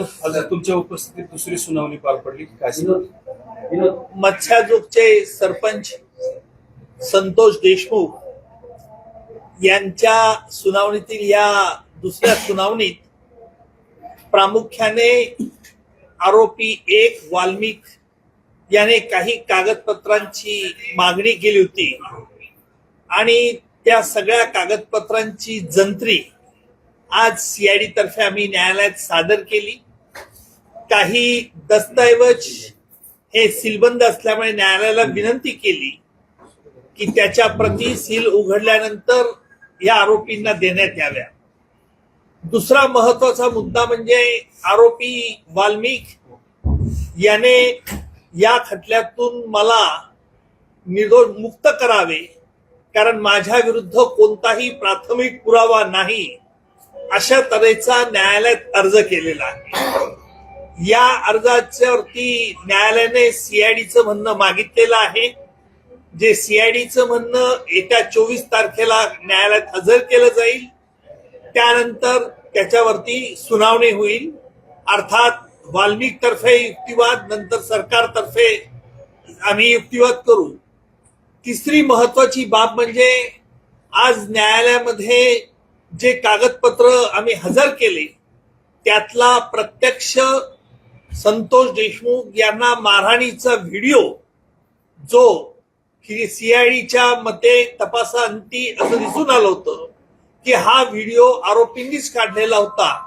आज तुमच्या उपस्थितीत दुसरी सुनावणी पार पडली काय मत्स्याजोगचे सरपंच संतोष देशमुख यांच्या सुनावणीतील या दुसऱ्या सुनावणीत प्रामुख्याने आरोपी एक वाल्मिक याने काही कागदपत्रांची मागणी केली होती. आणि त्या सगळ्या कागदपत्रांची जंत्री आज सीआयडी तर्फे आम्ही न्यायालयात सादर केली. काही दस्तऐवज हे सीलबंद असल्यामुळे न्यायालयाला विनंती केली की त्याच्या प्रती सील उघडल्यानंतर या आरोपींना देण्यात याव्या. दुसरा महत्त्वाचा मुद्दा म्हणजे आरोपी वाल्मिक याने या खटल्यातून मला निर्दोष मुक्त करावे कारण माझ्या विरुद्ध कोणताही प्राथमिक पुरावा नाही अशा तऱ्हेचा न्यायालयात अर्ज केलेला आहे. या अर्जाच्यावरती न्यायालयाने सीआयडीचं म्हणणं मागितलेलं आहे. जे सीआयडीचं म्हणणं येत्या चोवीस तारखेला न्यायालयात हजर केलं जाईल त्यानंतर त्याच्यावरती सुनावणी होईल. अर्थात वाल्मिक तर्फे युक्तिवाद नंतर सरकारतर्फे आम्ही युक्तिवाद करू. तिसरी महत्वाची बाब म्हणजे आज न्यायालयामध्ये जे कागदपत्र आम्ही हजर केले त्यातला प्रत्यक्ष संतोष देशमुख यांना मारहाणीचा व्हिडिओ जो सीआयडीच्या मते तपासाअंती असं दिसून आलं होतं की हा व्हिडिओ आरोपींनीच काढलेला होता.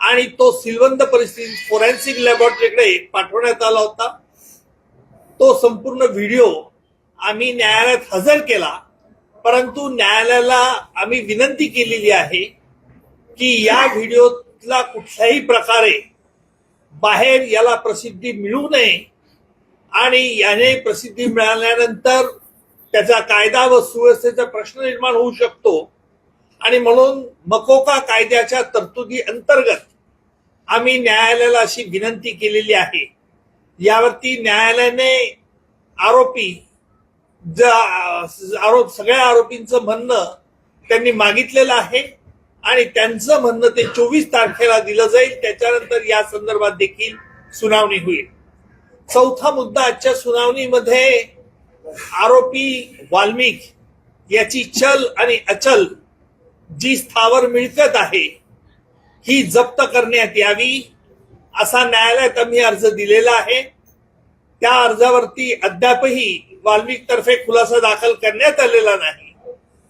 आणि तो सिलवंत परिस्थितीत फोरेन्सिक लॅबोरेटरीकडे पाठवण्यात आला होता. तो संपूर्ण व्हिडिओ आम्ही न्यायालयात हजर केला. परंतु न्यायालयाला आम्ही विनंती केलेली आहे की या व्हिडिओतला कुठल्याही प्रकारे बाहेर याला प्रसिद्धी मिळू नये. आणि याने प्रसिद्धी मिळाल्यानंतर त्याचा कायदा व सुव्यवस्थेचा प्रश्न निर्माण होऊ शकतो. आणि म्हणून मकोका कायद्याच्या तरतुदी अंतर्गत आम्ही न्यायालयाला अशी विनंती केलेली आहे. यावरती न्यायालयाने आरोपी ज- आरोप सगळ्या आरोपींचं म्हणणं त्यांनी मागितलेलं आहे. आणि त्यांचं म्हणणं ते चोवीस तारखेला दिलं जाईल. त्याच्यानंतर या संदर्भात देखील सुनावणी होईल. चौथा मुद्दा आजच्या सुनावणीमध्ये आरोपी वाल्मिक याची चल आणि अचल जी स्थावर मिळकत आहे ही जप्त करण्यात यावी असा न्यायालयात आम्ही अर्ज दिलेला आहे. त्या अर्जावरती अद्यापही वाल्मिक तर्फे खुलासा दाखल करण्यात आलेला नाही.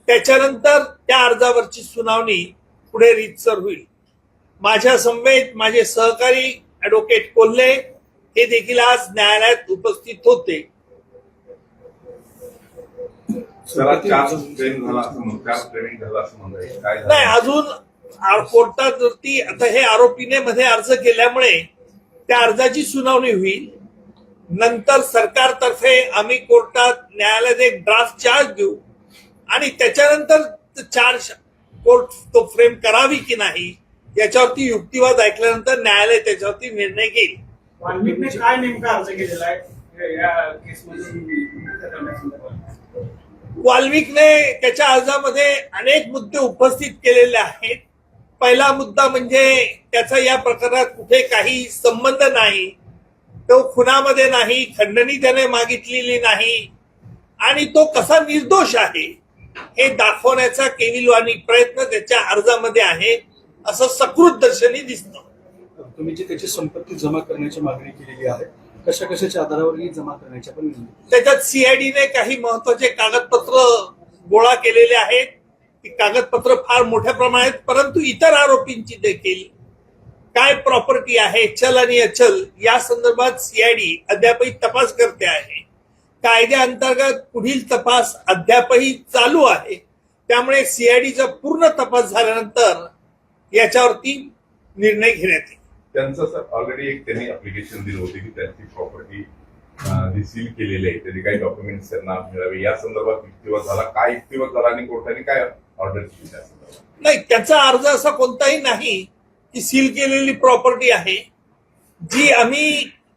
त्याच्यानंतर त्या अर्जावरची सुनावणी पुढे रीतसर होईल. माझ्या समवेत माझे सहकारी ऍडव्होकेट कोल्हे हे देखील आज न्यायालयात उपस्थित होते? नाही अजून आ- कोर्टावरती आता हे आरोपीने मध्ये अर्ज केल्यामुळे त्या अर्जाची सुनावणी होईल. नंतर सरकारतर्फे आम्ही कोर्टात न्यायालयात एक ड्राफ्ट चार्ज देऊ. आणि त्याच्यानंतर चार्ज कोर्ट तो फ्रेम करावी की नाही याच्यावरती युक्तिवाद ऐकल्यानंतर न्यायालय त्याच्यावरती निर्णय घेईल. वाल्मिकने काय नेमका अर्ज केलेला आहे? वाल्मिकने त्याच्या अर्जामध्ये अनेक मुद्दे उपस्थित केलेले आहेत. पहिला मुद्दा म्हणजे त्याचा या प्रकरणात कुठे काही संबंध नाही. तो खुनामध्ये नाही खंडणी त्याने मागितलेली नाही. आणि तो कसा निर्दोष आहे? हे दाखवण्याचा केविलवाणी प्रयत्न त्याच्या अर्जामध्ये आहे असं सकृत दर्शनी दिसतं. तुम्ही जी त्याची संपत्ती जमा करण्याची मागणी केलेली आहे कशा कशाच्या आधारावर ही जमा करण्याच्या पण त्याच्यात सीआयडीने काही महत्त्वाचे कागदपत्र गोळा केलेले आहेत. ती कागदपत्र फार मोठ्या प्रमाणात परंतु इतर आरोपींची देखील. काय प्रॉपर्टी आहे चल आणि अचल या संदर्भात सीआयडी अद्यापही तपास करते आहे. कायद्याअंतर्गत पुढील तपास अद्यापही चालू आहे. त्यामुळे सीआयडीचा पूर्ण तपास झाल्यानंतर याच्यावरती निर्णय घेण्यात येईल. त्यांचं सर ऑलरेडी एक त्यांनी अप्लिकेशन दिलं होते की त्यांची प्रॉपर्टी जी सील केलेली आहे. त्याचे काही डॉक्युमेंट्स त्यांना मिळावे. या संदर्भात युक्तिवाद झाला. काय युक्तिवाद झाला आणि कोर्टाने काय ऑर्डर केली त्या संदर्भात? नाही त्याचा अर्ज असा कोणताही नाही की सील केलेली प्रॉपर्टी आहे. जी आम्ही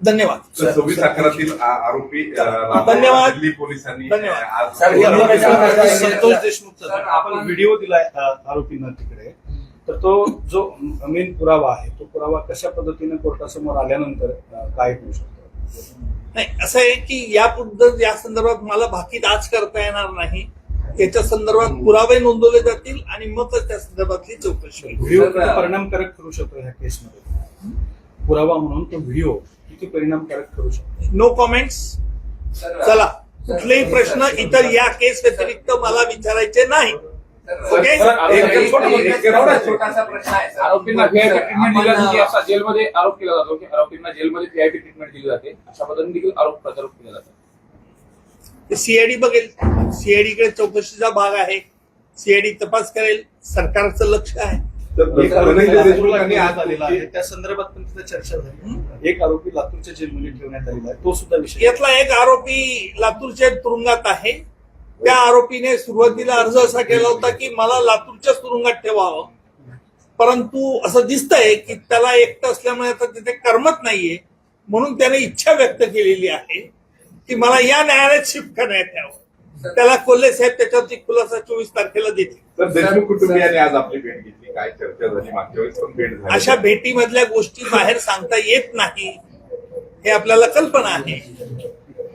धन्यवाद. सव्वीस अकरातील आरोपी धन्यवाद. दिल्ली पोलिसांनी धन्यवाद. संतोष देशमुखचा सर, आपण व्हिडिओ दिलाय आरोपींना तिकडे. तर तो जो मेन पुरावा आहे तो पुरावा कशा पद्धतीने कोर्टासमोर आल्यानंतर काय होऊ शकतो? नाही असं आहे की यापुढे या संदर्भात मला भाकीत आज करता येणार नाही. याच्या संदर्भात पुरावे नोंदवले जातील आणि मगच त्या संदर्भातली चौकशी होईल. व्हिडिओ परिणामकारक ठरू शकतो ह्या केसमध्ये? पुरावा म्हणून तो व्हिडिओ किती परिणामकारक ठरू शकतो नो कॉमेंट्स चला कुठलेही प्रश्न इतर या केस व्यतिरिक्त मला विचारायचे नाही. छोटासा प्रश्न आहे सर. आरोपींना व्हीआयपी ट्रीटमेंट दिली जाते. असा जेलमध्ये आरोप केला जातो की आरोपींना जेलमध्ये व्हीआयपी ट्रीटमेंट दिली जाते. अशा पद्धतीने देखील आरोप प्रत्यारोप केले जातात. सीआयडी बघेल. सीआयडी कडे चौकशीचा भाग आहे. सीआयडी तपास करेल. सरकारचं लक्ष आहे. त्या संदर्भात पण तिथे चर्चा झाली. एक आरोपी लातूरच्या जेलमध्ये ठेवण्यात आलेला आहे. तो सुद्धा विषय यातला एक आरोपी लातूरच्या तुरुंगात आहे. त्या आरोपीने सुरुवातीला अर्ज असा केला होता की मला लातूरच्या तुरुंगात ठेवावं. परंतु असं दिसतंय की त्याला एकटं असल्यामुळे आता तिथे करमत नाहीये. म्हणून त्याने इच्छा व्यक्त केलेली आहे की मला या न्यायालयात शिफ्ट करण्यात यावं. त्याला कोल्हे साहेब त्याच्यावरती खुलासा चोवीस तारखेला देतील. तर देशमुख कुटुंबियांनी आज आपली भेट घेतली. काय चर्चा झाली? मागच्या वेळेस पण भेट झाली. अशा भेटीमधल्या गोष्टी बाहेर सांगता येत नाही हे आपल्याला कल्पना आहे.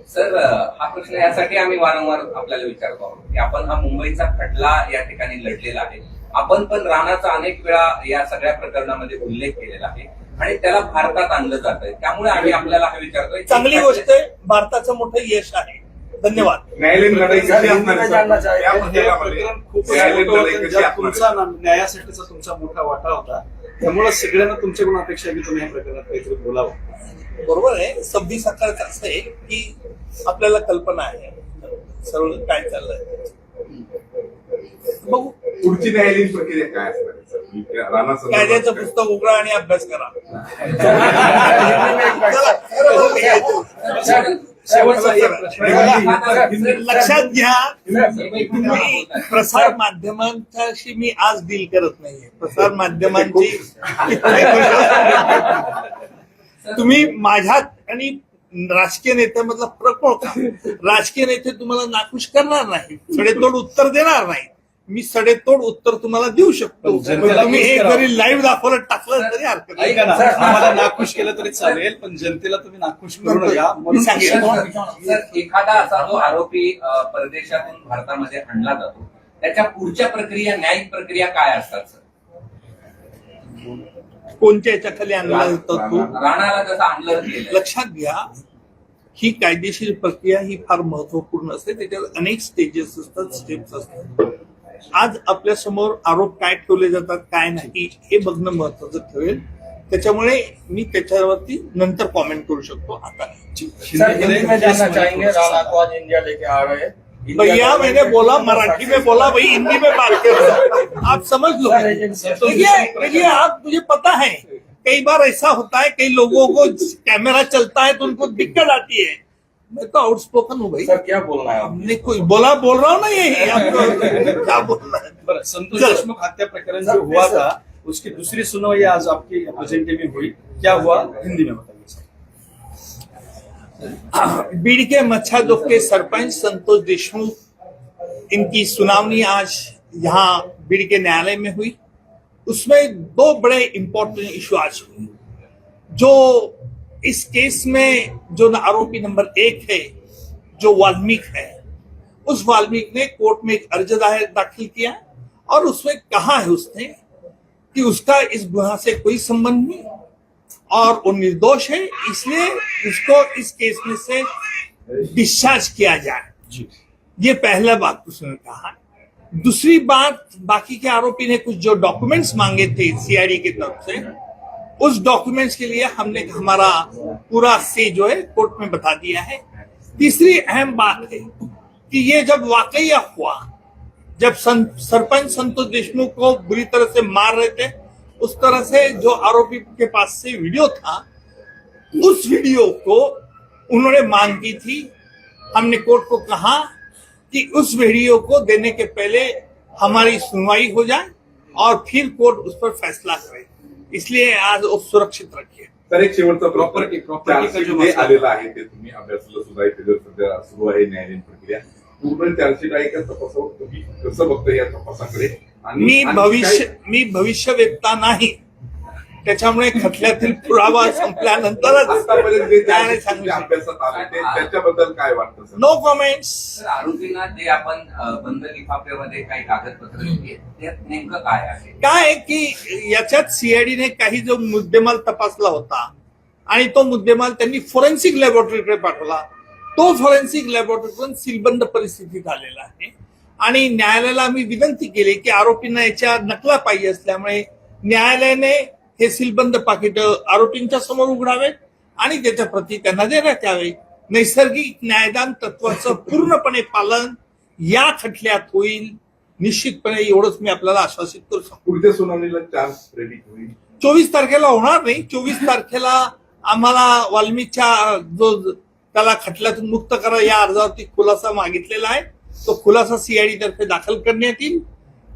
सर हा प्रश्न यासाठी आम्ही वारंवार आपल्याला विचारतो आहोत की आपण हा मुंबईचा खटला या ठिकाणी लढलेला आहे. आपण पण राणाचा अनेक वेळा या सगळ्या प्रकरणामध्ये उल्लेख केलेला आहे आणि त्याला भारतात आणलं जात आहे त्यामुळे आम्ही आपल्याला हे विचारतोय. चांगली गोष्ट आहे भारताचं मोठं यश आहे. धन्यवाद. न्यायालयीन लढाई कशी असणार आहे. या प्रकरणामध्ये कशी असणार तुमचा आहे? न्यायासाठीचा तुमचा मोठा वाटा होता त्यामुळे सगळ्यांना तुमच्याकडून अपेक्षा आहे की तुम्ही या प्रकरणात काहीतरी बोलावं. बरोबर आहे. सव्वीस अकराचं असं आहे की आपल्याला कल्पना आहे. सर्व काय चाललंय. बघू पुढची न्यायालयीन प्रक्रिया काय असणार? आहे, सर? मी त्या राणा संदर्भात कायद्याचं काय- पुस्तक उघडा आणि अभ्यास करा. चला. शेवटचा एक प्रश्न. आहे. लक्षात घ्या तुम्ही प्रसार माध्यमांच्याशी मी आज डील करत नाहीये. प्रसार माध्यमांची तुम्ही माझ्यात आणि राजकीय नेत्यामधला फरक ओळखा राजकीय नेते तुम्हाला नाखुश करणार नाही सडेतोड उत्तर देणार नाही मी सडेतोड उत्तर तुम्हाला देऊ शकतो. जनतेला तुम्ही खुश हे करावं. जरी लाईव्ह दाखवलं टाकलं तरी हरकत नाही. ऐका ना आम्हाला नाखुश केलं तरी चालेल पण जनतेला तुम्ही नाखुश करू नका. म्हणून. सर एखादा असा जो आरोपी अ, परदेशातून भारतामध्ये आणला जातो त्याच्या पुढच्या प्रक्रिया न्यायिक प्रक्रिया काय असतात सर? कोणत्या याच्या खाली आणला जातो तो? राणाला जसं आणलं गेलं. लक्षात घ्या ही कायदेशीर प्रक्रिया ही फार महत्त्वपूर्ण असते. त्याच्यात अनेक स्टेजेस असतात स्टेप्स असतात. आज आपल्यासमोर आरोप काय ठेवले जातात काय नाही हे बघणं महत्वाचं ठरेल. त्याच्यामुळे मी त्याच्यावरती नंतर कॉमेंट करू शकतो. आता नाही. सर हिंदी में जानना चाहेंगे राणा को आज इंडिया लेके आ रहे भैया मैंने बोला मराठी में बोला भाई हिंदी में बात कर। आप समझ लो। देखिए देखिए आप मुझे पता है कई बार ऐसा होता है कई लोगों को कैमरा चलता है तो उनको दिक्कत आती है। मैं तो आउटस्पोकन हूँ भाई। सर क्या बोलना है आप हमने कोई बोला बोल रहा हूँ ना आपको क्या बोलना है? संतोष देशमुख हत्या प्रकरण जो हुआ था उसकी दूसरी सुनवाई आज आपकी प्रेजेंटे में हुई। क्या हुआ? हिंदी में बताइए बीड़ के मच्छादोक के सरपंच संतोष देशमुख इनकी सुनावनी आज यहाँ बीड़ के न्यायालय में हुई। उसमें दो बड़े इंपॉर्टेंट इशू आज हुए। जो इस केस में जो आरोपी नंबर एक है जो वाल्मीक है उस वाल्मीक ने कोर्ट में एक अर्ज़ दाखिल किया और उसमें कहा है उसने कि उसका इस गुनाह से कोई संबंध नहीं और वो निर्दोष है इसलिए उसको इस केस में से डिस्चार्ज किया जाए। जी। ये पहला बात उसने कहा। दूसरी बात बाकी के आरोपी ने कुछ जो डॉक्यूमेंट्स मांगे थे सीआईडी की तरफ़ से उस डॉक्यूमेंट्स के लिए हमने हमारा पूरा से जो है कोर्ट में बता दिया है। तीसरी अहम बात है कि ये जब वाकई हुआ जब सं, सरपंच संतोष देशमुख को बुरी तरह से मार रहे थे उस तरह से जो आरोपी के पास से वीडियो था उस वीडियो को उन्होंने मांग की थी। हमने कोर्ट को कहा कि उस वीडियो को देने के पहले हमारी सुनवाई हो जाए और फिर कोर्ट उस पर फैसला करे। इसलिए आज वो सुरक्षित रखिए। तर एक शेवटचा जे मसला- आलेलं आहे ते तुम्ही अभ्यासलं सुद्धा सध्या सुरू आहे न्यायालयीन प्रक्रिया. पूर्ण चार्जशीट आहे का तपासावर? तुम्ही कसं बघता या तपासाकडे? आणि मी भविष्य मी भविष्य वेधता नाही. त्याच्यामुळे खटल्यातील पुरावा संपल्यानंतरच त्याच्याबद्दल काय वाटतं सर? नो कमेंट्स सर आरोपींना जे आपण बंद लिफाफ्यामध्ये काही कागदपत्र दिली आहेत, त्यात नेमकं काय आहे? काय की याच्यात सीआयडीने काही जो मुद्देमाल तपासला होता आणि तो मुद्देमाल त्यांनी फॉरेन्सिक लॅबोरेटरीकडे पाठवला तो फॉरेन्सिक लॅबोरेटरीतून सीलबंद परिस्थितीत आलेला आहे. आणि न्यायालयाला आम्ही विनंती केली की आरोपींना याच्या नकला पाहिजे असल्यामुळे न्यायालयाने हे सीलबंद पाकिट आरोपींच्या समोर उघडावेत आणि त्याच्या प्रती त्यांना देण्यात यावे. नैसर्गिक न्यायदान तत्वाचं पूर्णपणे पालन या खटल्यात होईल. निश्चितपणे एवढंच मी आपल्याला आश्वासित करू शकतो. पुढच्या सुनावणीला चार्ज रेडी होईल. चोवीस तारखेला होणार नाही. चोवीस तारखेला आम्हाला वाल्मीच्या जो त्याला खटल्यातून मुक्त करा या अर्जावरती खुलासा मागितलेला आहे. तो खुलासा सीआयडी तर्फे दाखल करण्यात येईल.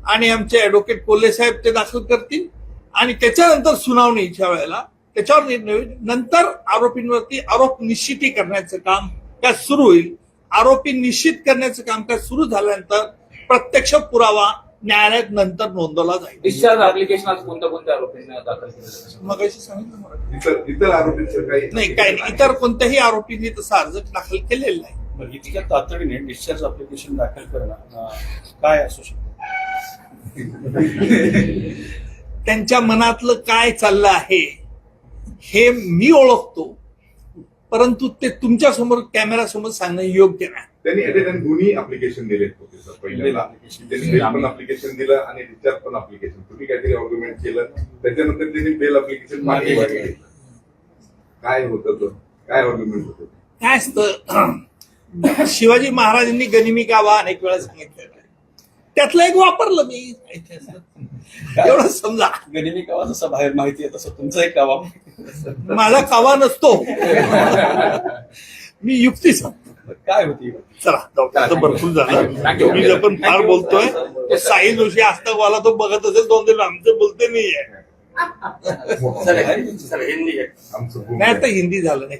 आणि आमचे ऍडव्होकेट कोल्हे साहेब ते दाखल करतील. आणि त्याच्यानंतर सुनावणीच्या वेळेला. त्याच्यावर निर्णय होईल नंतर आरोपींवरती आरोप निश्चिती करण्याचं काम काय सुरू होईल. आरोपी निश्चित करण्याचं काम काय सुरू झाल्यानंतर प्रत्यक्ष पुरावा न्यायालयात नंतर नोंदवला जाईल. डिस्चार्ज ऍप्लिकेशन आज कोणत्या कोणत्या आरोपींना दाखल केलं मग सांगितलं मला. इतर इतर आरोपींचं काही नाही इतर कोणत्याही आरोपींनी तसा अर्ज दाखल केलेला नाही. इतक्या तातडीने डिस्चार्ज अप्लिकेशन दाखल करणं काय असू शकतं? त्यांच्या मनातलं काय चाललं आहे हे मी ओळखतो परंतु ते तुमच्यासमोर कॅमेरा समोर सांगणं योग्य नाही. त्यांनी अटेंड दोन्ही अप्लिकेशन दिलेत होते सर त्यांनी बेल पण अप्लिकेशन दिलं आणि डिस्चार्ज पण अप्लिकेशन तुम्ही काहीतरी ऑर्ग्युमेंट केलं. त्याच्यानंतर त्यांनी बेल अप्लिकेशन मागे काय होतं तो? काय ऑर्ग्युमेंट होतं? काय असतं? शिवाजी महाराजांनी गनिमी गावा अनेक वेळा सांगितलेलं. आहे त्यातलं एक वापरलं मी एवढं समजा गनिमी कावा जसा बाहेर माहिती आहे तसं तुमचा एक कावा माझा कावा नसतो मी युक्ती सांगतो काय होती चला भरपूर झालं मी जर पण फार बोलतोय तो साई जोशी आस्तकवाला तो बघत असेल दोन दिवस आमचं बोलते नाहीये सर सर हिंदी है आमचं भूमी नाही आता हिंदी झालं नाही